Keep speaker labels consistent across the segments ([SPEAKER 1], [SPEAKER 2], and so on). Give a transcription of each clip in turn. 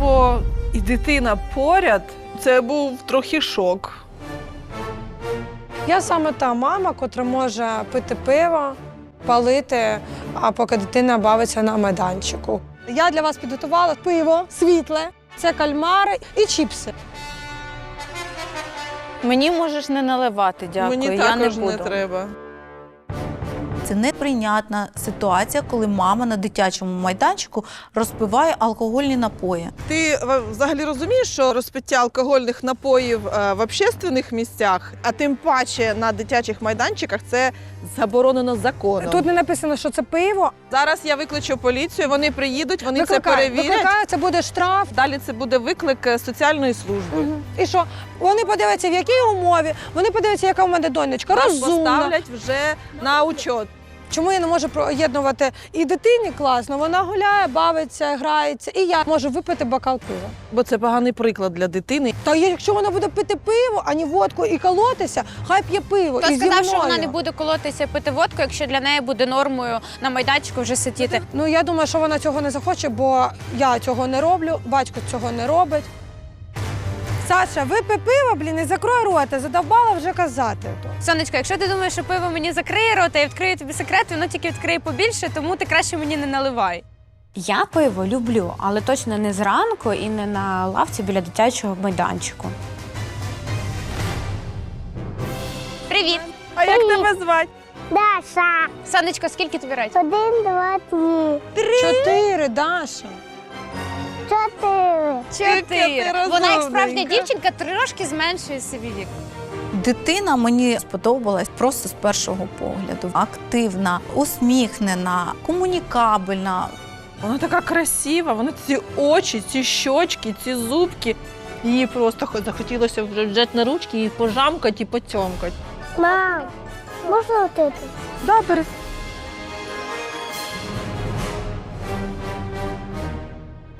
[SPEAKER 1] пиво і дитина поряд. Це був трохи шок.
[SPEAKER 2] Я саме та мама, котра може пити пиво, палити, а поки дитина бавиться на майданчику. Я для вас підготувала пиво світле, це кальмари і чіпси.
[SPEAKER 3] Мені можеш не наливати, дякую.
[SPEAKER 1] Мені
[SPEAKER 3] я
[SPEAKER 1] також
[SPEAKER 3] не
[SPEAKER 1] не, треба.
[SPEAKER 4] Це неприйнятна ситуація, коли мама на дитячому майданчику розпиває алкогольні напої.
[SPEAKER 1] Ти взагалі розумієш, що розпиття алкогольних напоїв е, в общественних місцях, а тим паче на дитячих майданчиках, це заборонено законом.
[SPEAKER 2] Тут не написано, що це пиво.
[SPEAKER 1] Зараз я викличу поліцію, вони приїдуть, вони це перевірять.
[SPEAKER 2] викликає, це буде штраф.
[SPEAKER 1] Далі це буде виклик е, соціальної служби.
[SPEAKER 2] І що? Вони подивляться, в якій умові, вони подивляться, яка в мене донечка, розумна.
[SPEAKER 1] поставлять вже на учет.
[SPEAKER 2] Чому я не можу поєднувати і дитині класно, вона гуляє, бавиться, грається, і я можу випити бокал пива.
[SPEAKER 1] Бо це поганий приклад для дитини.
[SPEAKER 2] Та якщо вона буде пити пиво, а не водку і колотися, хай п'є пиво.
[SPEAKER 5] Хто
[SPEAKER 2] і зі
[SPEAKER 5] сказав, що вона не буде колотися і пити водку, якщо для неї буде нормою на майданчику вже сидіти.
[SPEAKER 2] Ну я думаю, що вона цього не захоче, бо я цього не роблю, батько цього не робить. Саша, випий пиво, блін, і закрой рота, задовбала вже казати.
[SPEAKER 5] Сонечко, якщо ти думаєш, що пиво мені закриє рота і відкриє тобі секрет, воно тільки відкриє побільше, тому ти краще мені не наливай.
[SPEAKER 6] Я пиво люблю, але точно не зранку і не на лавці біля дитячого майданчику.
[SPEAKER 5] Привіт!
[SPEAKER 1] А як тебе звати?
[SPEAKER 7] Даша.
[SPEAKER 5] Сонечко, скільки тобі років?
[SPEAKER 7] Один, два, три.
[SPEAKER 2] Чотири, Даша.
[SPEAKER 7] Чотири.
[SPEAKER 5] Чотири. Вона як справжня дівчинка трошки зменшує собі вік.
[SPEAKER 4] Дитина мені сподобалась просто з першого погляду. Активна, усміхнена, комунікабельна.
[SPEAKER 1] Вона така красива, вона ці очі, ці щочки, ці зубки. Їй просто хо- захотілося вже взяти на ручки і пожамкати, і потьомкати.
[SPEAKER 7] Мам, можна отити?
[SPEAKER 2] Добре.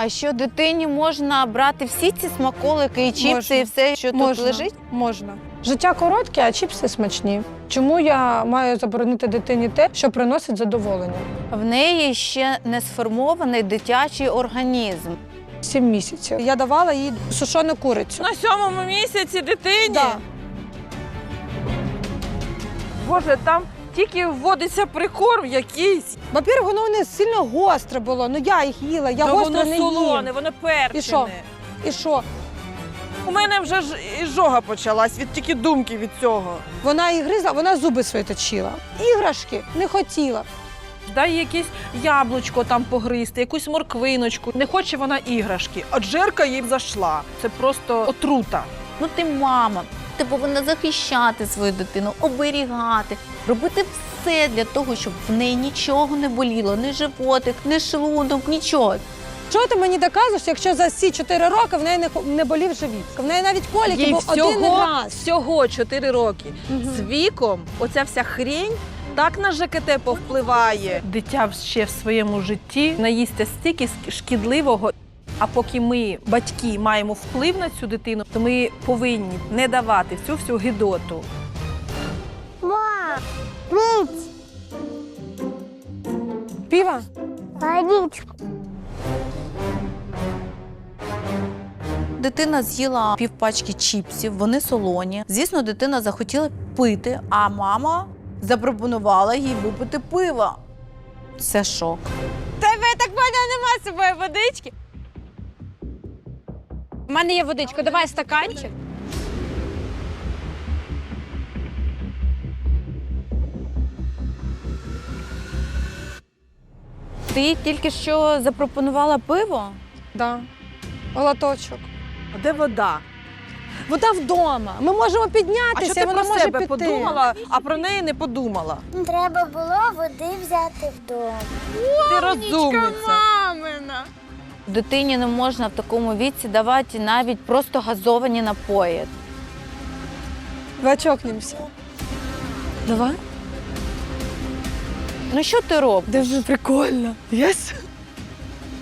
[SPEAKER 3] А що дитині можна брати всі ці смаколики і чіпси,
[SPEAKER 2] Можна.
[SPEAKER 3] і все, що
[SPEAKER 2] Можна.
[SPEAKER 3] тут лежить?
[SPEAKER 2] Можна. Життя коротке, а чіпси смачні. Чому я маю заборонити дитині те, що приносить задоволення?
[SPEAKER 3] В неї ще не сформований дитячий організм.
[SPEAKER 2] Сім місяців. Я давала їй сушену курицю.
[SPEAKER 1] На сьомому місяці дитині.
[SPEAKER 2] Да.
[SPEAKER 1] Боже, там тільки вводиться прикорм якийсь.
[SPEAKER 2] Во-первых, воно не сильно гостре було. Ну я їх їла, я
[SPEAKER 1] Та
[SPEAKER 2] гостре
[SPEAKER 1] воно
[SPEAKER 2] не
[SPEAKER 1] солоне,
[SPEAKER 2] їм.
[SPEAKER 1] воно перчене.
[SPEAKER 2] І що? І що?
[SPEAKER 1] У мене вже ж іжога почалась від тільки думки від цього.
[SPEAKER 2] Вона їх гризла, вона зуби свої точила. Іграшки не хотіла.
[SPEAKER 1] Дай якесь яблучко там погризти, якусь морквиночку. Не хоче вона іграшки. От жерка їй зайшла. Це просто отрута.
[SPEAKER 4] Ну ти мама, ти повинна захищати свою дитину, оберігати, робити все для того, щоб в неї нічого не боліло, ні животик, ні шлунок, нічого.
[SPEAKER 2] Що ти мені доказуєш, якщо за ці 4 роки в неї не, хо- не болів живіт? В неї навіть коліки
[SPEAKER 1] Їй
[SPEAKER 2] був один
[SPEAKER 1] всього,
[SPEAKER 2] раз.
[SPEAKER 1] всього 4 роки. З віком оця вся хрень так на ЖКТ повпливає. Дитя ще в своєму житті наїсться стільки ск- шкідливого. А поки ми, батьки, маємо вплив на цю дитину, то ми повинні не давати всю всю гидоту.
[SPEAKER 7] Мам, пить.
[SPEAKER 2] Піва?
[SPEAKER 7] Водичку.
[SPEAKER 4] Дитина з'їла півпачки чіпсів, вони солоні. Звісно, дитина захотіла пити, а мама запропонувала їй випити пива. Це шок.
[SPEAKER 5] Тебе так поняла, нема з собою водички. У мене є водичка, давай стаканчик.
[SPEAKER 3] Ти тільки що запропонувала пиво?
[SPEAKER 2] Да. Глоточок.
[SPEAKER 1] А де вода?
[SPEAKER 2] Вода вдома. Ми можемо
[SPEAKER 1] А
[SPEAKER 2] піднятися,
[SPEAKER 1] що ти
[SPEAKER 2] вона
[SPEAKER 1] про
[SPEAKER 2] може
[SPEAKER 1] себе
[SPEAKER 2] піти.
[SPEAKER 1] подумала, а про неї не подумала?
[SPEAKER 7] Треба було води взяти вдома.
[SPEAKER 1] Ти розумниця.
[SPEAKER 5] Мамина.
[SPEAKER 3] Дитині не можна в такому віці давати навіть просто газовані напої.
[SPEAKER 2] Давай чокнемося. Давай.
[SPEAKER 3] Ну що ти робиш?
[SPEAKER 2] Дуже прикольно. Єс?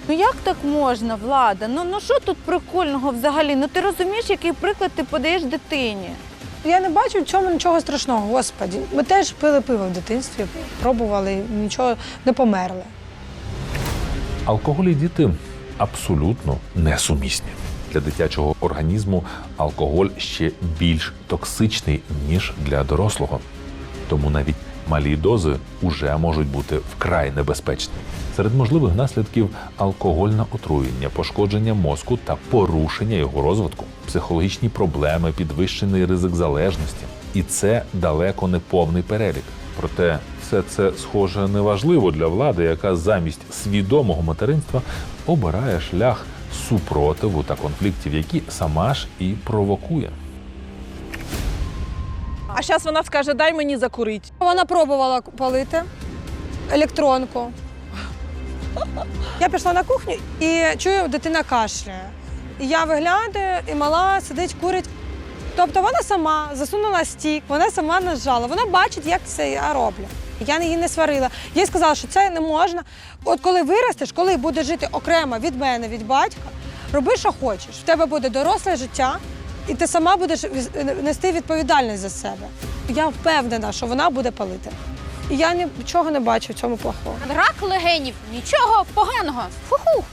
[SPEAKER 3] Ну як так можна, влада? Ну ну що тут прикольного взагалі? Ну ти розумієш, який приклад ти подаєш дитині?
[SPEAKER 2] Я не бачу в цьому нічого страшного, господі. Ми теж пили пиво в дитинстві, пробували, нічого не померли.
[SPEAKER 8] Алкоголь і діти абсолютно несумісні. Для дитячого організму алкоголь ще більш токсичний ніж для дорослого, тому навіть малі дози уже можуть бути вкрай небезпечні. Серед можливих наслідків алкогольне отруєння, пошкодження мозку та порушення його розвитку, психологічні проблеми, підвищений ризик залежності. І це далеко не повний перелік. Проте все це схоже неважливо для влади, яка замість свідомого материнства обирає шлях супротиву та конфліктів, які сама ж і провокує.
[SPEAKER 1] А зараз вона скаже: дай мені закурити.
[SPEAKER 2] Вона пробувала палити електронку. Я пішла на кухню і чую, дитина кашляє. І я виглядаю, і мала сидить, курить. Тобто вона сама засунула стік, вона сама нажала, вона бачить, як це я роблю. Я її не сварила. Їй сказала, що це не можна. От коли виростеш, коли будеш жити окремо від мене, від батька, роби, що хочеш. В тебе буде доросле життя, і ти сама будеш нести відповідальність за себе. Я впевнена, що вона буде палити. І я нічого не бачу в цьому плохого.
[SPEAKER 5] Рак легенів, нічого поганого. Фу-ху.